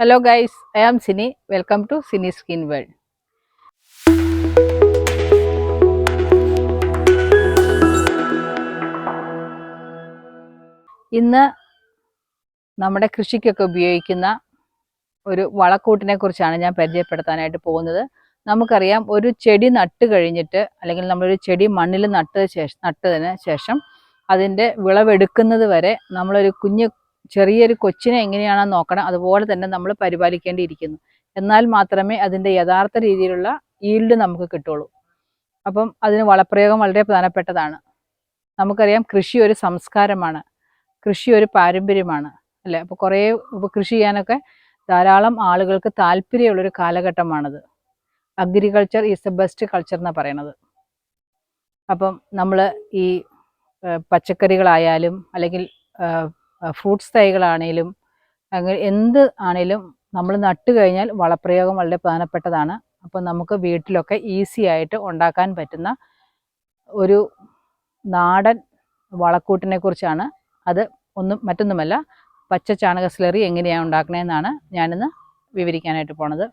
Hello guys, I am Sini welcome to Sini Skin World ഇന്ന് നമ്മുടെ കൃഷിക്കൊക്കെ ഉപയോഗിക്കുന്ന ഒരു വളക്കൂട്ടിനെ കുറിച്ചാണ് ഞാൻ പരിചയപ്പെടുത്താനായിട്ട് പോകുന്നത്. നമുക്കറിയാം ഒരു ചെടി നട്ട് കഴിഞ്ഞിട്ട് അല്ലെങ്കിൽ നമ്മളൊരു ചെടി മണ്ണിൽ നട്ട് ശേഷം നട്ടതിന് ശേഷം അതിന്റെ വിളവെടുക്കുന്നത് വരെ നമ്മളൊരു കുഞ്ഞ് ചെറിയൊരു കൊച്ചിനെ എങ്ങനെയാണോ നോക്കണം അതുപോലെ തന്നെ നമ്മൾ പരിപാലിക്കേണ്ടിയിരിക്കുന്നു. എന്നാൽ മാത്രമേ അതിന്റെ യഥാർത്ഥ രീതിയിലുള്ള ഈൽഡ് നമുക്ക് കിട്ടുള്ളൂ അപ്പം അതിന് വളപ്രയോഗം വളരെ പ്രധാനപ്പെട്ടതാണ്. നമുക്കറിയാം കൃഷി ഒരു സംസ്കാരമാണ് കൃഷി ഒരു പാരമ്പര്യമാണ് അല്ലേ? അപ്പോൾ കുറേ ഇപ്പോൾ കൃഷി ചെയ്യാനൊക്കെ ധാരാളം ആളുകൾക്ക് താല്പര്യമുള്ളൊരു കാലഘട്ടമാണത്. Agriculture is the best culture എന്നാണ് പറയണത് അപ്പം നമ്മൾ ഈ പച്ചക്കറികളായാലും അല്ലെങ്കിൽ ഫ്രൂട്ട്സ് തൈകളാണേലും അങ്ങനെ എന്ത് ആണേലും നമ്മൾ നട്ടു കഴിഞ്ഞാൽ വളപ്രയോഗം വളരെ പ്രധാനപ്പെട്ടതാണ്. അപ്പം നമുക്ക് വീട്ടിലൊക്കെ ഈസി ആയിട്ട് ഉണ്ടാക്കാൻ പറ്റുന്ന ഒരു നാടൻ വളക്കൂട്ടിനെ കുറിച്ചാണ്. അത് ഒന്നും മറ്റൊന്നുമല്ല പച്ച ചാണക സ്ലറി എങ്ങനെയാണ് ഉണ്ടാക്കണതെന്നാണ് ഞാനിന്ന് വിവരിക്കാനായിട്ട് പോണത്.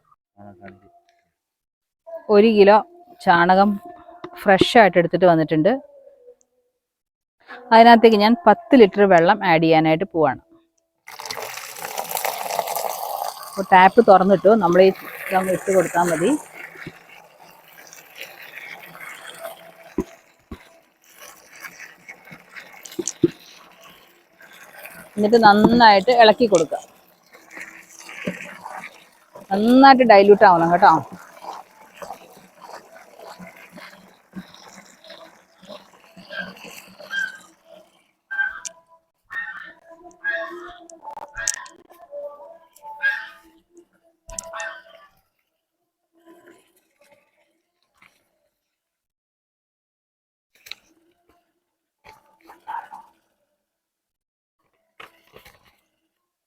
ഒരു കിലോ ചാണകം ഫ്രഷ് ആയിട്ട് എടുത്തിട്ട് വന്നിട്ടുണ്ട്. അതിനകത്തേക്ക് ഞാൻ പത്ത് ലിറ്റർ വെള്ളം ആഡ് ചെയ്യാനായിട്ട് പോവാണ്. അപ്പോൾ ടാപ്പ് തുറന്നിട്ടു നമ്മൾ ഈ ഇട്ട് കൊടുത്താൽ മതി. എന്നിട്ട് നന്നായിട്ട് ഇളക്കി കൊടുക്കുക നന്നായിട്ട് ഡൈല്യൂട്ട് ആവണം കേട്ടോ.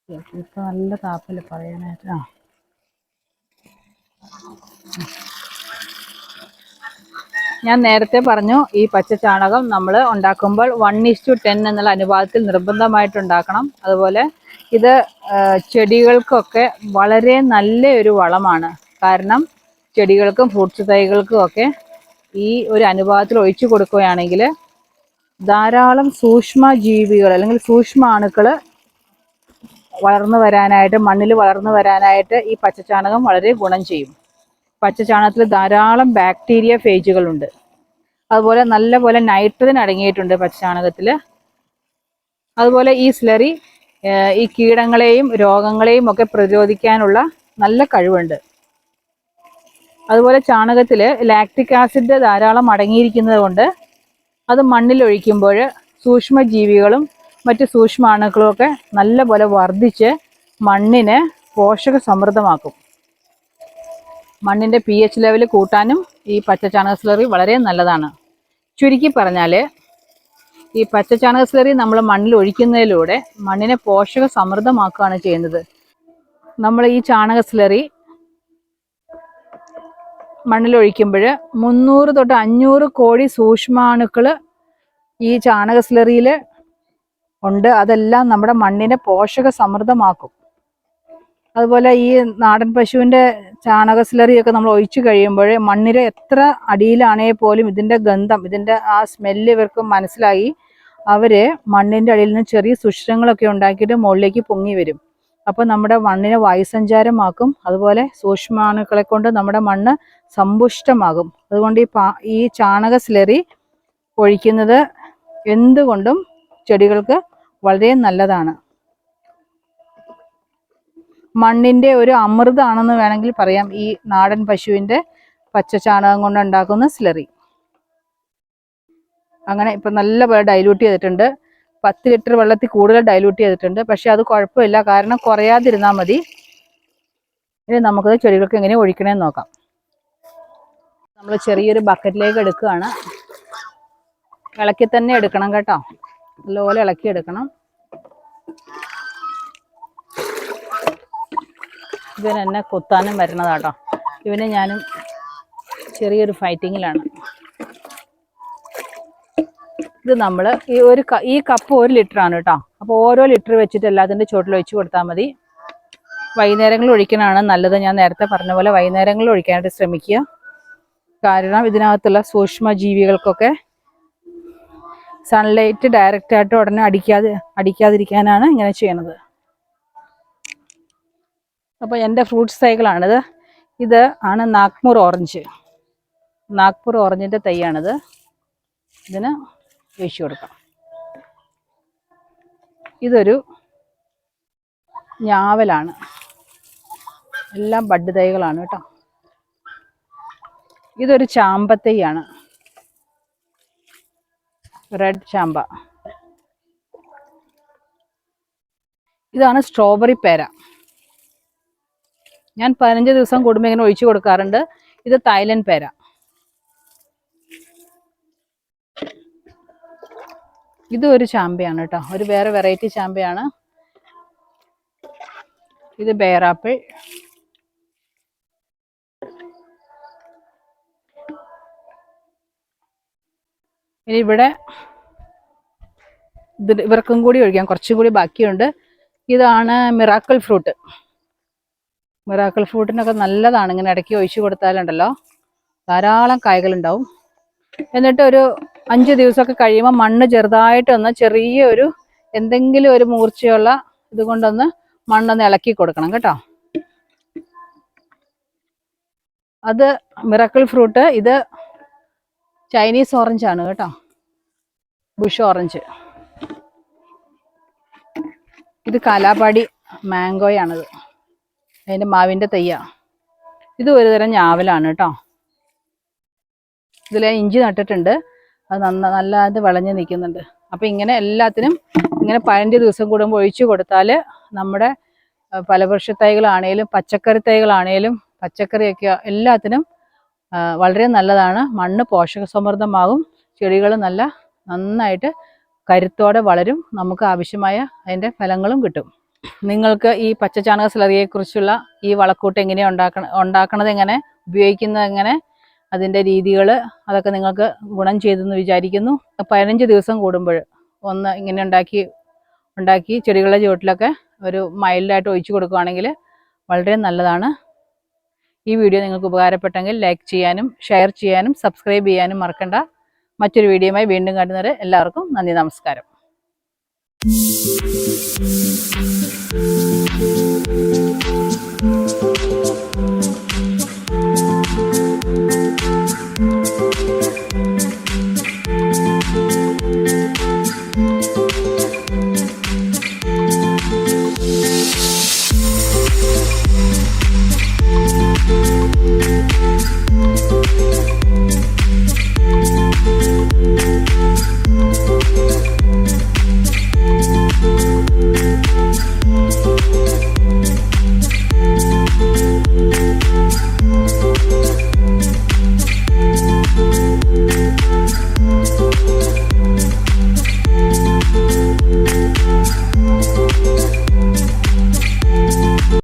ഇപ്പൊ നല്ല താപ്പൽ പറയാനായിട്ട് ആ. ഞാൻ നേരത്തെ പറഞ്ഞു ഈ പച്ച ചാണകം നമ്മൾ ഉണ്ടാക്കുമ്പോൾ വൺ ഇസ് ടു ടെൻ എന്നുള്ള അനുപാതത്തിൽ നിർബന്ധമായിട്ട് ഉണ്ടാക്കണം. അതുപോലെ ഇത് ചെടികൾക്കൊക്കെ വളരെ നല്ല ഒരു വളമാണ്. കാരണം ചെടികൾക്കും ഫ്രൂട്ട്സ് തൈകൾക്കും ഒക്കെ ഈ ഒരു അനുപാതത്തിൽ ഒഴിച്ചു കൊടുക്കുകയാണെങ്കിൽ ധാരാളം സൂക്ഷ്മ ജീവികൾ അല്ലെങ്കിൽ സൂക്ഷ്മ അണുക്കൾ വളർന്നു വരാനായിട്ട് മണ്ണിൽ വളർന്നു വരാനായിട്ട് ഈ പച്ചച്ചാണകം വളരെ ഗുണം ചെയ്യും. പച്ചച്ചാണകത്തിൽ ധാരാളം ബാക്ടീരിയ ഫേജുകളുണ്ട് അതുപോലെ നല്ലപോലെ നൈട്രജൻ അടങ്ങിയിട്ടുണ്ട് പച്ചച്ചാണകത്തിൽ അതുപോലെ ഈ സ്ലറി ഈ കീടങ്ങളെയും രോഗങ്ങളെയും ഒക്കെ പ്രതിരോധിക്കാനുള്ള നല്ല കഴിവുണ്ട്. അതുപോലെ ചാണകത്തിൽ ലാക്ടിക് ആസിഡ് ധാരാളം അടങ്ങിയിരിക്കുന്നത് കൊണ്ട് അത് മണ്ണിലൊഴിക്കുമ്പോൾ സൂക്ഷ്മജീവികളും മറ്റ് സൂക്ഷ്മാണുക്കളും ഒക്കെ നല്ലപോലെ വർദ്ധിച്ച് മണ്ണിനെ പോഷക സമൃദ്ധമാക്കും മണ്ണിന്റെ പി എച്ച് ലെവൽ കൂട്ടാനും ഈ പച്ചച്ചാണക സ്ലറി വളരെ നല്ലതാണ്. ചുരുക്കി പറഞ്ഞാൽ ഈ പച്ചച്ചാണക സ്ലറി നമ്മൾ മണ്ണിൽ ഒഴിക്കുന്നതിലൂടെ മണ്ണിനെ പോഷക സമൃദ്ധമാക്കുകയാണ് ചെയ്യുന്നത്. നമ്മൾ ഈ ചാണക സ്ലറി മണ്ണിൽ ഒഴിക്കുമ്പോൾ മുന്നൂറ് തൊട്ട് അഞ്ഞൂറ് കോടി സൂക്ഷ്മാണുക്കൾ ഈ ചാണക സ്ലറിയിൽ ഉണ്ട്. അതെല്ലാം നമ്മുടെ മണ്ണിനെ പോഷക സമൃദ്ധമാക്കും അതുപോലെ ഈ നാടൻ പശുവിന്റെ ചാണക സ്ലറിയൊക്കെ നമ്മൾ ഒഴിച്ചു കഴിയുമ്പോൾ മണ്ണിര എത്ര അടിയിലാണേ പോലും ഇതിന്റെ ഗന്ധം ഇതിന്റെ ആ സ്മെല്ല് ഇവർക്ക് മനസ്സിലായി. അവർ മണ്ണിന്റെ അടിയിൽ നിന്ന് ചെറിയ സുഷിരങ്ങളൊക്കെ ഉണ്ടാക്കിയിട്ട് മുകളിലേക്ക് പൊങ്ങി വരും. അപ്പോൾ നമ്മുടെ മണ്ണിനെ വായുസഞ്ചാരമാക്കും. അതുപോലെ സൂക്ഷ്മാണുക്കളെ കൊണ്ട് നമ്മുടെ മണ്ണ് സമ്പുഷ്ടമാകും. അതുകൊണ്ട് ഈ പാ ഈ ചാണക സ്ലറി ഒഴിക്കുന്നത് എന്തുകൊണ്ടും ചെടികൾക്ക് വളരെ നല്ലതാണ്. മണ്ണിന്റെ ഒരു അമൃതാണെന്ന് വേണമെങ്കിൽ പറയാം. ഈ നാടൻ പശുവിന്റെ പച്ച ചാണകം കൊണ്ട് സ്ലറി അങ്ങനെ ഇപ്പൊ നല്ലപോലെ ഡൈല്യൂട്ട് ചെയ്തിട്ടുണ്ട്. പത്ത് ലിറ്റർ വെള്ളത്തിൽ കൂടുതൽ ഡൈല്യൂട്ട് ചെയ്തിട്ടുണ്ട്. പക്ഷെ അത് കുഴപ്പമില്ല. കാരണം കുറയാതിരുന്നാൽ മതി. ഇനി നമുക്കത് ചെടികൾക്ക് എങ്ങനെ ഒഴിക്കണമെന്ന് നോക്കാം. നമ്മൾ ചെറിയൊരു ബക്കറ്റിലേക്ക് എടുക്കുകയാണ്. ഇളക്കി തന്നെ എടുക്കണം കേട്ടോ. നല്ലപോലെ ഇളക്കി എടുക്കണം. ഇവൻ എന്നെ കൊത്താനും വരുന്നതാട്ടോ. ഇവനെ ഞാനും ചെറിയൊരു ഫൈറ്റിങ്ങിലാണ് ഇത് നമ്മൾ ഈ ഒരു ഈ കപ്പ് ഒരു ലിറ്റർ ആണ് കേട്ടോ അപ്പോൾ ഓരോ ലിറ്റർ വെച്ചിട്ട് എല്ലാത്തിന്റെ ചുവട്ടിൽ ഒഴിച്ച് കൊടുത്താൽ മതി. വൈകുന്നേരങ്ങളിൽ ഒഴിക്കണതാണ് നല്ലത്. ഞാൻ നേരത്തെ പറഞ്ഞ പോലെ വൈകുന്നേരങ്ങളിൽ ഒഴിക്കാനായിട്ട് ശ്രമിക്കുക. കാരണം ഇതിനകത്തുള്ള സൂക്ഷ്മ ജീവികൾക്കൊക്കെ സൺലൈറ്റ് ഡയറക്റ്റായിട്ട് ഉടനെ അടിക്കാതെ അടിക്കാതിരിക്കാനാണ് ഇങ്ങനെ ചെയ്യണത്. അപ്പോൾ എന്റെ ഫ്രൂട്ട്സ് തൈകളാണിത് ഇത് ആണ് നാഗ്പൂർ ഓറഞ്ച്. നാഗ്പൂർ ഓറഞ്ചിന്റെ തൈയാണിത്. ഇതിന് വീശി കൊടുക്കാം. ഇതൊരു ഞാവലാണ്. എല്ലാം ബഡ് തൈകളാണ് കേട്ടോ. ഇതൊരു ചാമ്പത്തൈയാണ് റെഡ് ചാമ്പ. ഇതാണ് സ്ട്രോബെറി പേര. ഞാൻ പതിനഞ്ച് ദിവസം കൂടുമ്പോൾ ഇങ്ങനെ ഒഴിച്ചു കൊടുക്കാറുണ്ട്. ഇത് തായ്ലൻഡ് പേര. ഇത് ഒരു ചാമ്പയാണ് കേട്ടോ. ഒരു വേറെ വെറൈറ്റി ചാമ്പയാണ്. ഇത് ബേറാപ്പിൾ. ഇനി ഇവിടെ ഇവർക്കും കൂടി ഒഴിക്കാം. കുറച്ചും കൂടി ബാക്കിയുണ്ട്. ഇതാണ് മിറാക്കിൾ ഫ്രൂട്ട്. മിറാക്കിൾ ഫ്രൂട്ടിനൊക്കെ നല്ലതാണ്. ഇങ്ങനെ ഇടയ്ക്ക് ഒഴിച്ചു കൊടുത്താലുണ്ടല്ലോ. ധാരാളം കായ്കളുണ്ടാവും. എന്നിട്ട് ഒരു അഞ്ച് ദിവസമൊക്കെ കഴിയുമ്പോൾ മണ്ണ് ചെറുതായിട്ടൊന്ന് ചെറിയ ഒരു എന്തെങ്കിലും ഒരു മൂർച്ചയുള്ള ഇതുകൊണ്ടൊന്ന് മണ്ണൊന്ന് ഇളക്കി കൊടുക്കണം കേട്ടോ. അത് മിറക്കിൾ ഫ്രൂട്ട് ഇത് ചൈനീസ് ഓറഞ്ച് ആണ് കേട്ടോ. Bush orange. ഇത് കാലാപാടി മാംഗോയാണിത്. അതിന്റെ മാവിന്റെ തയ്യ. ഇത് ഒരു തരം ഞാവലാണ് കേട്ടോ ഇതിൽ ഇഞ്ചി നട്ടിട്ടുണ്ട്. അത് നന്ന നല്ലാതെ വിളഞ്ഞ് നിൽക്കുന്നുണ്ട്. അപ്പം ഇങ്ങനെ എല്ലാത്തിനും ഇങ്ങനെ പതിനഞ്ച് ദിവസം കൂടുമ്പോൾ ഒഴിച്ചു കൊടുത്താൽ നമ്മുടെ ഫലവൃക്ഷ തൈകളാണേലും പച്ചക്കറി തൈകളാണേലും പച്ചക്കറിയൊക്കെ എല്ലാത്തിനും വളരെ നല്ലതാണ്. മണ്ണ് പോഷക സമൃദ്ധമാകും ചെടികൾ നല്ല നന്നായിട്ട് കരുത്തോടെ വളരും. നമുക്ക് ആവശ്യമായ അതിന്റെ ഫലങ്ങളും കിട്ടും. നിങ്ങൾക്ക് ഈ പച്ചചാണക സ്ലറിയെക്കുറിച്ചുള്ള ഈ വളക്കൂട്ട് എങ്ങനെ ഉണ്ടാക്കണം ഉണ്ടാക്കണത് എങ്ങനെ ഉപയോഗിക്കുന്നത് എങ്ങനെ അതിന്റെ രീതികൾ അതൊക്കെ നിങ്ങൾക്ക് ഗുണം ചെയ്തെന്ന് വിചാരിക്കുന്നു. പതിനഞ്ച് ദിവസം കൂടുമ്പോൾ ഒന്ന് ഇങ്ങനെ ഉണ്ടാക്കി ഉണ്ടാക്കി ചെടികളുടെ ചുവട്ടിലൊക്കെ ഒരു മൈൽഡായിട്ട് ഒഴിച്ചു കൊടുക്കുകയാണെങ്കിൽ വളരെ നല്ലതാണ്. ഈ വീഡിയോ നിങ്ങൾക്ക് ഉപകാരപ്പെട്ടെങ്കിൽ ലൈക്ക് ചെയ്യാനും ഷെയർ ചെയ്യാനും സബ്സ്ക്രൈബ് ചെയ്യാനും മറക്കണ്ട. മറ്റൊരു വീഡിയോയുമായി വീണ്ടും കാണുന്നവരെ എല്ലാവർക്കും നന്ദി നമസ്കാരം. Thank you.